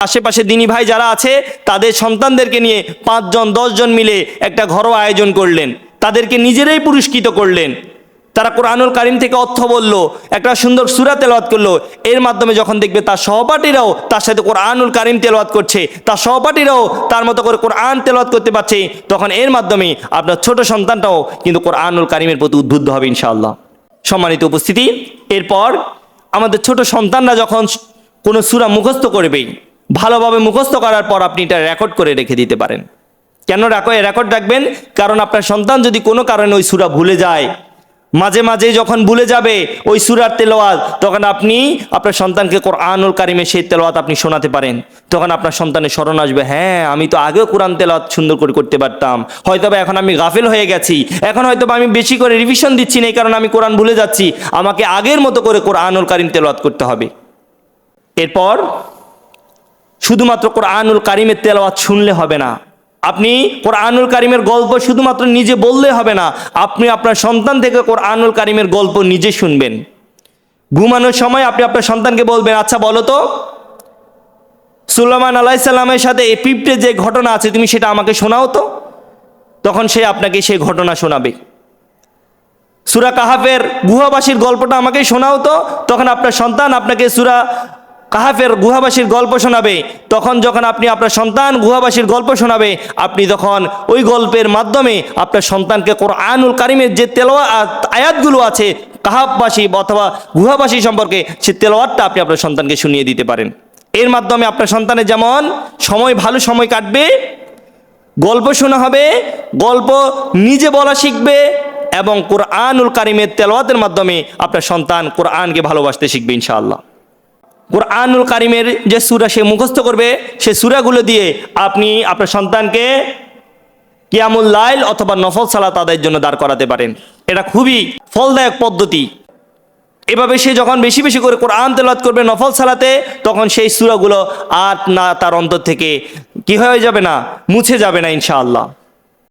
আশেপাশে দিনী ভাই যারা আছে, তাদের সন্তানদেরকে নিয়ে পাঁচজন, দশজন মিলে একটা ঘরোয়া আয়োজন করলেন। তাদেরকে নিজেরাই পুরস্কৃত করলেন। তারা কোরআনুল কারিম থেকে অর্থ বলল, একটা সুন্দর সুরা তেলাওয়াত করল। এর মাধ্যমে যখন দেখবে তার সহপাঠীরাও তার সাথে কোরআনুল কারিম তেলাওয়াত করছে, তার সহপাঠীরাও তার মতো করে কোরআন তেলাওয়াত করতে পারছে, তখন এর মাধ্যমে আপনার ছোট সন্তানটাও কিন্তু কোরআনুল কারিমের প্রতি উদ্বুদ্ধ হবে ইনশাআল্লাহ। সম্মানিত উপস্থিতি, এরপর আমাদের ছোট সন্তানরা যখন কোনো সুরা মুখস্থ করবেই ভালোভাবে মুখস্থ করার পর আপনি এটা রেকর্ড করে রেখে দিতে পারেন। কেন রেকর্ড রাখবেন কারণ আপনার সন্তান যদি কোনো কারণে ওই সুরা ভুলে যায়, মাঝে মাঝে যখন ভুলে যাবে ওই সুরার তেলোয়াত তখন আপনি আপনার সন্তানকে কোরআনুল কারিমে সেই তেলোয়াত আপনি শোনাতে পারেন। তখন আপনার সন্তানের স্মরণ আসবে হ্যাঁ আমি তো আগেও কোরআন তেলাওয়াত সুন্দর করে করতে পারতাম। হয়তো এখন আমি গাফিল হয়ে গেছি। এখন হয়তো আমি বেশি করে রিভিশন দিচ্ছি না, এই কারণে আমি কোরআন ভুলে যাচ্ছি। আমাকে আগের মতো করে কোরআনুল কারিম তেলাওয়াত করতে হবে। এরপর শুধুমাত্র কোরআনুল কারিমের তেলাওয়াত শুনলে হবে না। আপনি কোরআনুল কারিমের গল্প শুধুমাত্র নিজে বললে হবে না, আপনি আপনার সন্তান থেকে কোরআনুল কারিমের গল্প নিজে শুনবেন। ঘুমানোর সময় আপনি আপনার সন্তানকে বলবেন আচ্ছা বলো তো, সুলাইমান আলাইসাল্লামের সাথে এই পিঁপড়ে যে ঘটনা আছে, তুমি সেটা আমাকে শোনাও তো? তখন সে আপনাকে সেই ঘটনা শোনাবে। সুরা কাহাফের গুহাবাসীর গল্পটা আমাকে শোনাও তো, তখন আপনার সন্তান আপনাকে সুরা কাহাফের গুহাবাসীর গল্প শোনাবে, তখন যখন আপনি আপনার সন্তান গুহাবাসীর গল্প শোনাবে, আপনি তখন ওই গল্পের মাধ্যমে আপনার সন্তানকে কোরআনুল কারিমের যে তেলোয়া, আয়াতগুলো আছে কাহাববাসী অথবা গুহাবাসী সম্পর্কে সে তেলোয়াতটা আপনি আপনার সন্তানকে শুনিয়ে দিতে পারেন। এর মাধ্যমে আপনার সন্তানের যেমন সময়, ভালো সময় কাটবে, গল্প শোনা হবে, গল্প নিজে বলা শিখবে এবং কোরআনুল কারিমের তেলাওয়াতের মাধ্যমে আপনার সন্তান কোরআনকে ভালোবাসতে শিখবে ইনশাআল্লাহ। কোরআনুল কারিমের যে সুরা সে মুখস্থ করবে, সে সুরাগুলো দিয়ে আপনি আপনার সন্তানকে কিয়ামুল লাইল অথবা নফল সালাত আদায়ের জন্য দাঁড় করাতে পারেন। এটা খুবই ফলদায়ক পদ্ধতি। এভাবে সে যখন বেশি বেশি করে কোরআন তেলাত করবে নফল সালাতে, তখন সেই সুরাগুলো আর না তার অন্তর থেকে কি হয়ে যাবে না, মুছে যাবে না ইনশাআল্লাহ।